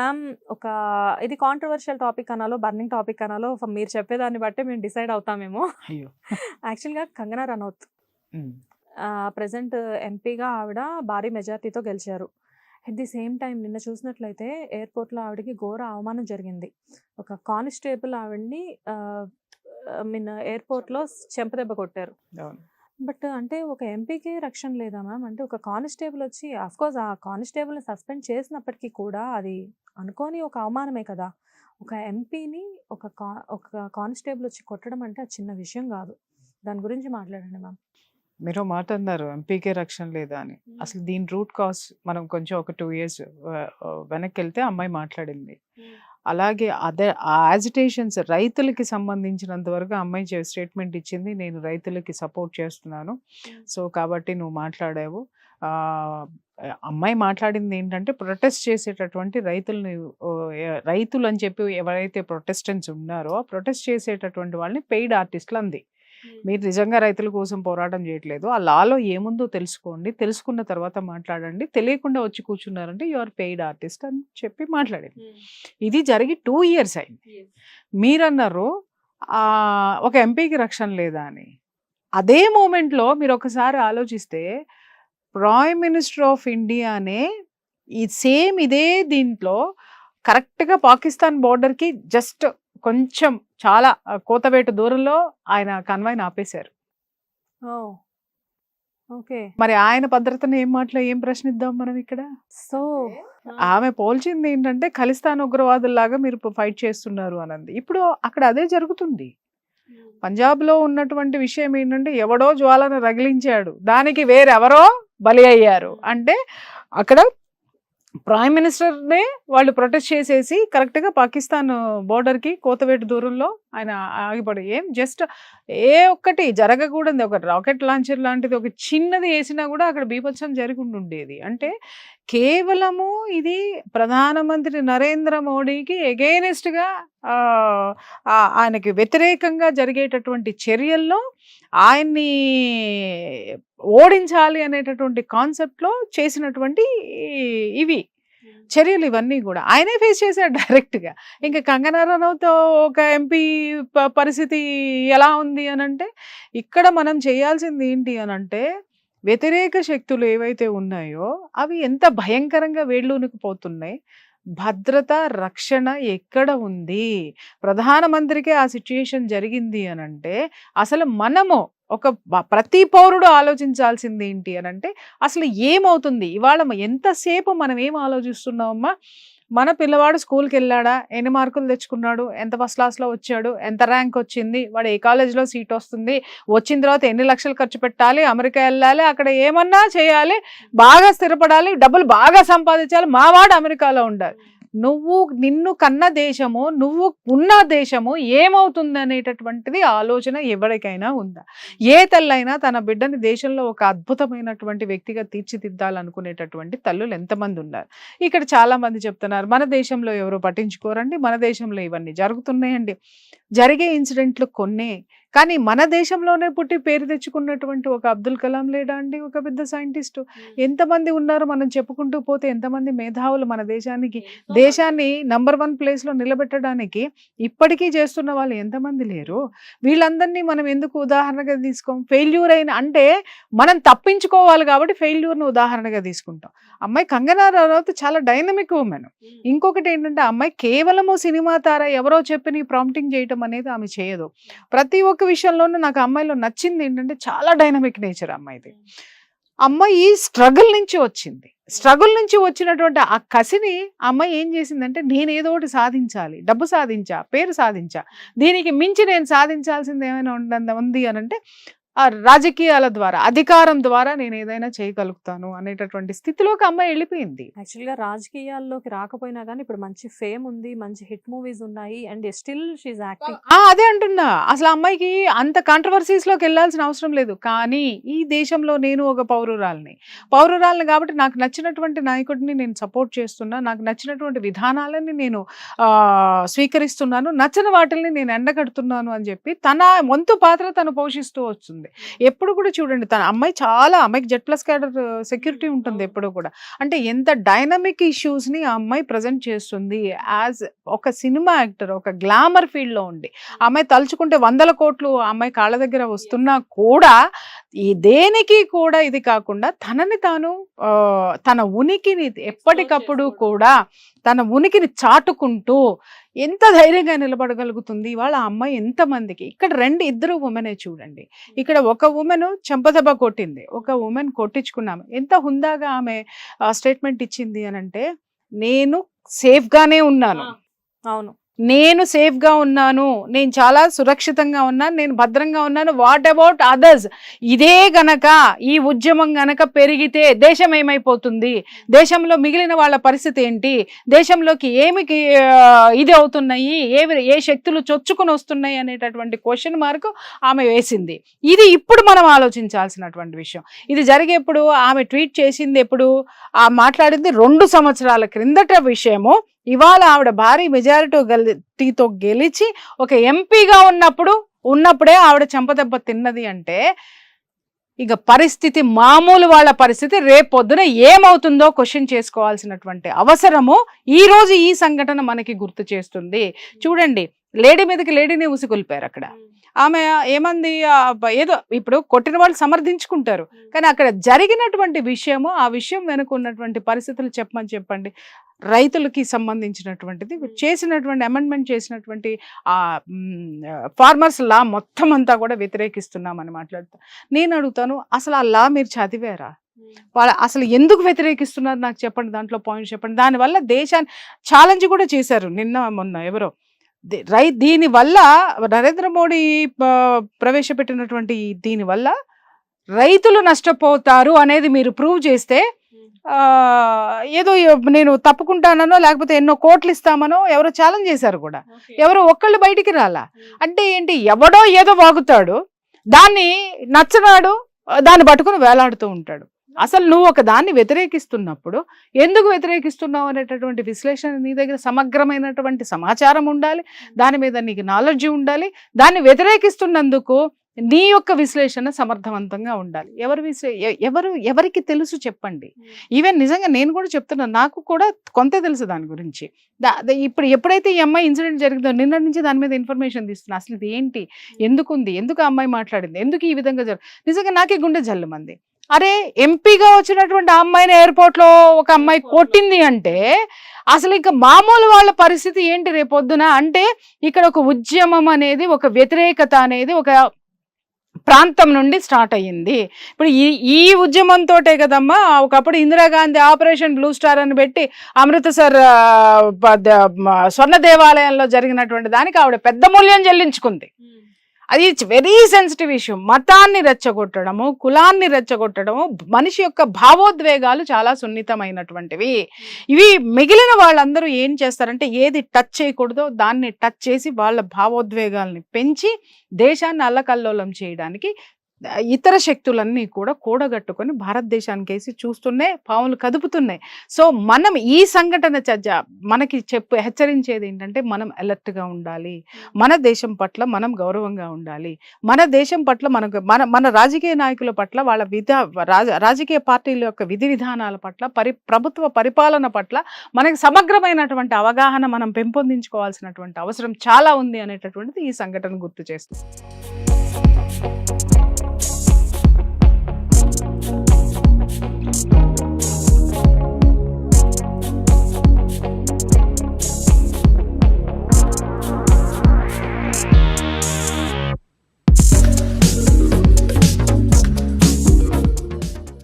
Ma'am ఒక ఇది controversial topic అనాలో బర్నింగ్ టాపిక్ అనాలో మీరు చెప్పేదాన్ని బట్టే మేము డిసైడ్ అవుతామేమో. యాక్చువల్గా కంగనా రనౌత్. ప్రజెంట్ ఎంపీగా ఆవిడ భారీ మెజార్టీతో గెలిచారు. అట్ ది సేమ్ టైం నిన్న చూసినట్లయితే ఎయిర్పోర్ట్లో ఆవిడకి ఘోర అవమానం జరిగింది. ఒక కానిస్టేబుల్ ఆవిడ్ని మీన్ ఎయిర్పోర్ట్లో చెంపదెబ్బ కొట్టారు. బట్ అంటే ఒక ఎంపీకి రక్షణ లేదా మ్యామ్? అంటే ఒక కానిస్టేబుల్ వచ్చి కోర్స్ ఆ కానిస్టేబుల్ని సస్పెండ్ చేసినప్పటికీ కూడా అది అనుకోని ఒక అవమానమే కదా. ఒక ఎంపీని ఒక కా ఒక కానిస్టేబుల్ వచ్చి కొట్టడం అంటే అది చిన్న విషయం కాదు. దాని గురించి మాట్లాడండి మ్యామ్. మీరు మాట అన్నారు ఎంపీకే రక్షణ లేదా అని. అసలు దీని రూట్ కాజ్ మనం కొంచెం ఒక టూ ఇయర్స్ వెనక్కి వెళ్తే అమ్మాయి మాట్లాడింది. అలాగే అదే ఆ యాజిటేషన్స్ రైతులకి సంబంధించినంత వరకు అమ్మాయి స్టేట్మెంట్ ఇచ్చింది. నేను రైతులకి సపోర్ట్ చేస్తున్నాను. సో కాబట్టి నువ్వు మాట్లాడావు. అమ్మాయి మాట్లాడింది ఏంటంటే ప్రొటెస్ట్ చేసేటటువంటి రైతుల్ని రైతులు అని చెప్పి ఎవరైతే ప్రొటెస్టెంట్స్ ఉన్నారో ప్రొటెస్ట్ చేసేటటువంటి వాళ్ళని పెయిడ్ ఆర్టిస్టులు అంది. మీరు నిజంగా రైతుల కోసం పోరాటం చేయట్లేదు. ఆ లాలో ఏముందో తెలుసుకోండి. తెలుసుకున్న తర్వాత మాట్లాడండి. తెలియకుండా వచ్చి కూర్చున్నారంటే యు ఆర్ పెయిడ్ ఆర్టిస్ట్ అని చెప్పి మాట్లాడింది ఇది జరిగి టూ ఇయర్స్ అయింది. మీరన్నారు ఒక ఎంపీకి రక్షణ లేదా అని. అదే మూమెంట్లో మీరు ఒకసారి ఆలోచిస్తే ప్రైమ్ మినిస్టర్ ఆఫ్ ఇండియానే ఈ సేమ్ ఇదే దీంట్లో కరెక్ట్గా పాకిస్తాన్ బోర్డర్కి జస్ట్ కొంచెం చాలా కోతవేటు దూరంలో ఆయన కన్వాయ్ని ఆపేశారు. ఓకే. మరి ఆయన భద్రతను ఏం మాటలో ఏం ప్రశ్నిద్దాం మనం ఇక్కడ? సో ఆమె పోల్చింది ఏంటంటే ఖలిస్తాన్ ఉగ్రవాదుల్లాగా మీరు ఫైట్ చేస్తున్నారు అనంది. ఇప్పుడు అక్కడ అదే జరుగుతుంది. పంజాబ్లో ఉన్నటువంటి విషయం ఏంటంటే ఎవడో జ్వాలను రగిలించాడు. దానికి వేరెవరో బలి అయ్యారు. అంటే అక్కడ ప్రైమ్ మినిస్టర్నే వాళ్ళు ప్రొటెస్ట్ చేసేసి కరెక్ట్గా పాకిస్తాన్ బోర్డర్కి కోతవేటు దూరంలో ఆయన ఆగిపడి ఏం జస్ట్ ఏ ఒక్కటి జరగకూడదు ఒక రాకెట్ లాంచర్ లాంటిది ఒక చిన్నది వేసినా కూడా అక్కడ బీభత్సం జరుగుతుండేది అంటే కేవలము ఇది ప్రధానమంత్రి నరేంద్ర మోడీకి ఎగెయినెస్ట్గా ఆయనకి వ్యతిరేకంగా జరిగేటటువంటి చర్యల్లో ఆయన్ని ఓడించాలి అనేటటువంటి కాన్సెప్ట్లో చేసినటువంటి ఇవి చర్యలు ఇవన్నీ కూడా. ఆయనే ఫేస్ చేశాడు డైరెక్ట్గా. ఇంకా కంగనా రనౌత్తో ఒక ఎంపీ పరిస్థితి ఎలా ఉంది అని అంటే ఇక్కడ మనం చేయాల్సింది ఏంటి అని అంటే వ్యతిరేక శక్తులు ఏవైతే ఉన్నాయో అవి ఎంత భయంకరంగా వేళ్ళూనుకుపోతున్నాయి. భద్రత రక్షణ ఎక్కడ ఉంది? ప్రధానమంత్రికి ఆ సిచ్యుయేషన్ జరిగింది అని అంటే అసలు మనము ఒక ప్రతి పౌరుడు ఆలోచించాల్సింది ఏంటి అని అంటే అసలు ఏమవుతుంది? ఇవాళ ఎంతసేపు మనం ఏం ఆలోచిస్తున్నామమ్మా? మన పిల్లవాడు స్కూల్కి వెళ్ళాడా ఎన్ని మార్కులు తెచ్చుకున్నాడు? ఎంత ఫస్ట్ క్లాస్లో వచ్చాడు? ఎంత ర్యాంక్ వచ్చింది? వాడు ఏ కాలేజ్లో సీట్ వస్తుంది? వచ్చిన తర్వాత ఎన్ని లక్షలు ఖర్చు పెట్టాలి? అమెరికా వెళ్ళాలి? అక్కడ ఏమన్నా చేయాలి? బాగా స్థిరపడాలి? డబ్బులు బాగా సంపాదించాలి? మావాడు అమెరికాలో ఉండాలి. నువ్వు నిన్ను కన్న దేశము నువ్వు ఉన్న దేశము ఏమవుతుంది అనేటటువంటిది ఆలోచన ఎవరికైనా ఉందా? ఏ తల్లైనా తన బిడ్డని దేశంలో ఒక అద్భుతమైనటువంటి వ్యక్తిగా తీర్చిదిద్దాలనుకునేటటువంటి తల్లులు ఎంతమంది ఉన్నారు? ఇక్కడ చాలా మంది చెప్తున్నారు మన దేశంలో ఎవరు పట్టించుకోరండి మన దేశంలో ఇవన్నీ జరుగుతున్నాయండి. జరిగే ఇన్సిడెంట్లు కొన్నే కానీ మన దేశంలోనే పుట్టి పేరు తెచ్చుకున్నటువంటి ఒక అబ్దుల్ కలాం లేడా అండి? ఒక పెద్ద సైంటిస్టు. ఎంతమంది ఉన్నారు మనం చెప్పుకుంటూ పోతే ఎంతమంది మేధావులు మన దేశానికి దేశాన్ని నంబర్ వన్ ప్లేస్లో నిలబెట్టడానికి ఇప్పటికీ చేస్తున్న వాళ్ళు ఎంతమంది లేరు? వీళ్ళందరినీ మనం ఎందుకు ఉదాహరణగా తీసుకోం? ఫెయిల్యూర్ అయిన అంటే మనం తప్పించుకోవాలి కాబట్టి ఫెయిల్యూర్ను ఉదాహరణగా తీసుకుంటాం. అమ్మాయి కంగనా రనౌత్ చాలా డైనమిక్ ఉమెన్ ఇంకొకటి ఏంటంటే అమ్మాయి కేవలము సినిమా తార ఎవరో చెప్పి నీ ప్రాంప్టింగ్ చేయటం అనేది ఆమె చేయదు. ప్రతి ఒక్క విషయంలోనూ నాకు అమ్మాయిలో నచ్చింది ఏంటంటే చాలా డైనమిక్ నేచర్ అమ్మాయిది అమ్మాయి స్ట్రగుల్ నుంచి వచ్చింది. స్ట్రగుల్ నుంచి వచ్చినటువంటి ఆ కసిని అమ్మాయి ఏం చేసిందంటే నేను ఏదో ఒకటి సాధించాలి డబ్బు సాధించా పేరు సాధించా దీనికి మించి నేను సాధించాల్సింది ఏమైనా ఉందంత ఉంది అని అంటే ఆ రాజకీయాల ద్వారా అధికారం ద్వారా నేను ఏదైనా చేయగలుగుతాను అనేటటువంటి స్థితిలోకి అమ్మాయి వెళ్ళిపోయింది. యాక్చువల్గా రాజకీయాల్లోకి రాకపోయినా కానీ ఇప్పుడు మంచి ఫేమ్ ఉంది మంచి హిట్ మూవీస్ ఉన్నాయి అండ్ స్టిల్ షీఈ్ యాక్టింగ్. అదే అంటున్నా. అసలు అమ్మాయికి అంత కాంట్రవర్సీస్లోకి వెళ్ళాల్సిన అవసరం లేదు. కానీ ఈ దేశంలో నేను ఒక పౌరురాల్ని. పౌరురాల్ని కాబట్టి నాకు నచ్చినటువంటి నాయకుడిని నేను సపోర్ట్ చేస్తున్నా. నాకు నచ్చినటువంటి విధానాలని నేను ఆ, స్వీకరిస్తున్నాను. నచ్చని వాటిని నేను ఎండగడుతున్నాను అని చెప్పి తన వంతు పాత్ర తను పోషిస్తూ వస్తుంది ఎప్పుడు కూడా చూడండి తన అమ్మాయి చాలా అమ్మాయికి జెడ్ ప్లస్ క్యాడర్ సెక్యూరిటీ ఉంటుంది ఎప్పుడు కూడా. అంటే ఎంత డైనమిక్ ఇష్యూస్ని ఆ అమ్మాయి ప్రజెంట్ చేస్తుంది యాజ్ ఒక సినిమా యాక్టర్ ఒక గ్లామర్ ఫీల్డ్లో ఉండి అమ్మాయి తలుచుకుంటే వందల కోట్లు అమ్మాయి కాళ్ళ దగ్గర వస్తున్నా కూడా ఈ దేనికి కూడా ఇది కాకుండా తనని తాను తన ఉనికిని ఎప్పటికప్పుడు కూడా తన ఉనికిని చాటుకుంటూ ఎంత ధైర్యంగా నిలబడగలుగుతుంది? ఇవాళ ఆ అమ్మాయి ఎంతమందికి? ఇక్కడ రెండు ఇద్దరు ఉమెనే చూడండి. ఇక్కడ ఒక ఉమెన్ చెంపదెబ్బ కొట్టింది. ఒక ఉమెన్ కొట్టించుకున్నాము. ఎంత హుందాగా ఆమె స్టేట్మెంట్ ఇచ్చింది అని అంటే నేను సేఫ్ గానే ఉన్నాను. అవును. నేను సేఫ్గా ఉన్నాను నేను చాలా సురక్షితంగా ఉన్నాను నేను భద్రంగా ఉన్నాను. వాట్ అబౌట్ అదర్స్ ఇదే గనక ఈ ఉద్యమం గనక పెరిగితే దేశం ఏమైపోతుంది? దేశంలో మిగిలిన వాళ్ళ పరిస్థితి ఏంటి? దేశంలోకి ఏమి ఇది అవుతున్నాయి? ఏవి ఏ శక్తులు చొచ్చుకుని వస్తున్నాయి అనేటటువంటి క్వశ్చన్ మార్క్ ఆమె వేసింది. ఇది ఇప్పుడు మనం ఆలోచించాల్సినటువంటి విషయం. ఇది జరిగేప్పుడు ఆమె ట్వీట్ చేసింది ఎప్పుడు? ఆ మాట్లాడింది రెండు సంవత్సరాల క్రిందట విషయము. ఇవాళ ఆవిడ భారీ మెజారిటీ గెలిటీతో గెలిచి ఒక ఎంపీగా ఉన్నప్పుడు ఉన్నప్పుడే ఆవిడ చెంపదెబ్బ తిన్నది అంటే ఇక పరిస్థితి మామూలు వాళ్ళ పరిస్థితి రేపొద్దున ఏమవుతుందో క్వశ్చన్ చేసుకోవాల్సినటువంటి అవసరము ఈ రోజు ఈ సంఘటన మనకి గుర్తు చేస్తుంది. చూడండి లేడీ మీదకి లేడీని ఉసిగొల్పారు అక్కడ. ఆమె ఏమంది ఏదో ఇప్పుడు కొట్టిన వాళ్ళు సమర్థించుకుంటారు. కానీ అక్కడ జరిగినటువంటి విషయము ఆ విషయం వెనుక ఉన్నటువంటి పరిస్థితులు చెప్పమని చెప్పండి. రైతులకి సంబంధించినటువంటిది చేసినటువంటి అమెండ్మెంట్ చేసినటువంటి ఆ ఫార్మర్స్ లా మొత్తం అంతా కూడా వ్యతిరేకిస్తున్నామని మాట్లాడుతా. నేను అడుగుతాను అసలు ఆ లా మీరు చదివారా? వాళ్ళ అసలు ఎందుకు వ్యతిరేకిస్తున్నారు నాకు చెప్పండి దాంట్లో పాయింట్ చెప్పండి. దానివల్ల దేశాన్ని ఛాలెంజ్ కూడా చేశారు నిన్న మొన్న ఎవరో. రై దీనివల్ల నరేంద్ర మోడీ ప్రవేశపెట్టినటువంటి ఈ దీనివల్ల రైతులు నష్టపోతారు అనేది మీరు ప్రూవ్ చేస్తే ఏదో నేను తప్పుకుంటానో లేకపోతే ఎన్నో కోట్లు ఇస్తామనో ఎవరో ఛాలెంజ్ చేశారు కూడా. ఎవరో ఒక్కళ్ళు బయటికి రాలా. అంటే ఏంటి? ఎవడో ఏదో వాగుతాడు దాన్ని నచ్చనాడు దాన్ని పట్టుకుని వేలాడుతూ ఉంటాడు. అసలు నువ్వు ఒక దాన్ని వ్యతిరేకిస్తున్నప్పుడు ఎందుకు వ్యతిరేకిస్తున్నావు అనేటటువంటి విశ్లేషణ నీ దగ్గర సమగ్రమైనటువంటి సమాచారం ఉండాలి. దాని మీద నీకు నాలెడ్జ్ ఉండాలి. దాన్ని వ్యతిరేకిస్తున్నందుకు నీ యొక్క విశ్లేషణ సమర్థవంతంగా ఉండాలి. ఎవరు విశ్లే ఎవరు ఎవరికి తెలుసు చెప్పండి. ఈవెన్ నిజంగా నేను కూడా చెప్తున్నాను నాకు కూడా కొంత తెలుసు దాని గురించి. ఇప్పుడు ఎప్పుడైతే ఈ అమ్మాయి ఇన్సిడెంట్ జరిగిందో నిన్న నుంచి దాని మీద ఇన్ఫర్మేషన్ తీస్తున్నా. అసలు ఇది ఏంటి? ఎందుకు ఉంది ఎందుకు ఆ అమ్మాయి మాట్లాడింది? ఎందుకు ఈ విధంగా జరుగు నిజంగా నాకే గుండె జల్లుమంది. అరే ఎంపీగా వచ్చినటువంటి ఆ అమ్మాయిని ఎయిర్పోర్ట్లో ఒక అమ్మాయి కొట్టింది అంటే అసలు ఇంకా మామూలు వాళ్ళ పరిస్థితి ఏంటి రేపొద్దున అంటే ఇక్కడ ఒక ఉద్యమం అనేది ఒక వ్యతిరేకత అనేది ఒక ప్రాంతం నుండి స్టార్ట్ అయ్యింది. ఇప్పుడు ఈ ఈ ఉద్యమంతోటే కదమ్మా ఒకప్పుడు ఇందిరాగాంధీ ఆపరేషన్ బ్లూ స్టార్ అని పెట్టి అమృతసర్ స్వర్ణ దేవాలయంలో జరిగినటువంటి దానికి ఆవిడ పెద్ద మూల్యం చెల్లించుకుంది. అది వెరీ సెన్సిటివ్ ఇష్యూ మతాన్ని రెచ్చగొట్టడము కులాన్ని రెచ్చగొట్టడము మనిషి యొక్క భావోద్వేగాలు చాలా సున్నితమైనటువంటివి. ఇవి మిగిలిన వాళ్ళందరూ ఏం చేస్తారంటే ఏది టచ్ చేయకూడదో దాన్ని టచ్ చేసి వాళ్ళ భావోద్వేగాల్ని పెంచి దేశాన్ని అల్లకల్లోలం చేయడానికి ఇతర శక్తులన్నీ కూడా కూడగట్టుకొని భారతదేశానికి వేసి చూస్తున్నాయి పాములు కదుపుతున్నాయి. సో మనం ఈ సంఘటన చర్చ మనకి చెప్పు హెచ్చరించేది ఏంటంటే మనం అలర్ట్గా ఉండాలి. మన దేశం పట్ల మనం గౌరవంగా ఉండాలి. మన దేశం పట్ల మనకు మన మన రాజకీయ నాయకుల పట్ల వాళ్ళ విధ రాజ రాజకీయ పార్టీల యొక్క విధి విధానాల పట్ల పరి ప్రభుత్వ పరిపాలన పట్ల మనకి సమగ్రమైనటువంటి అవగాహన మనం పెంపొందించుకోవాల్సినటువంటి అవసరం చాలా ఉంది అనేటటువంటిది ఈ సంఘటన గుర్తు చేస్తుంది.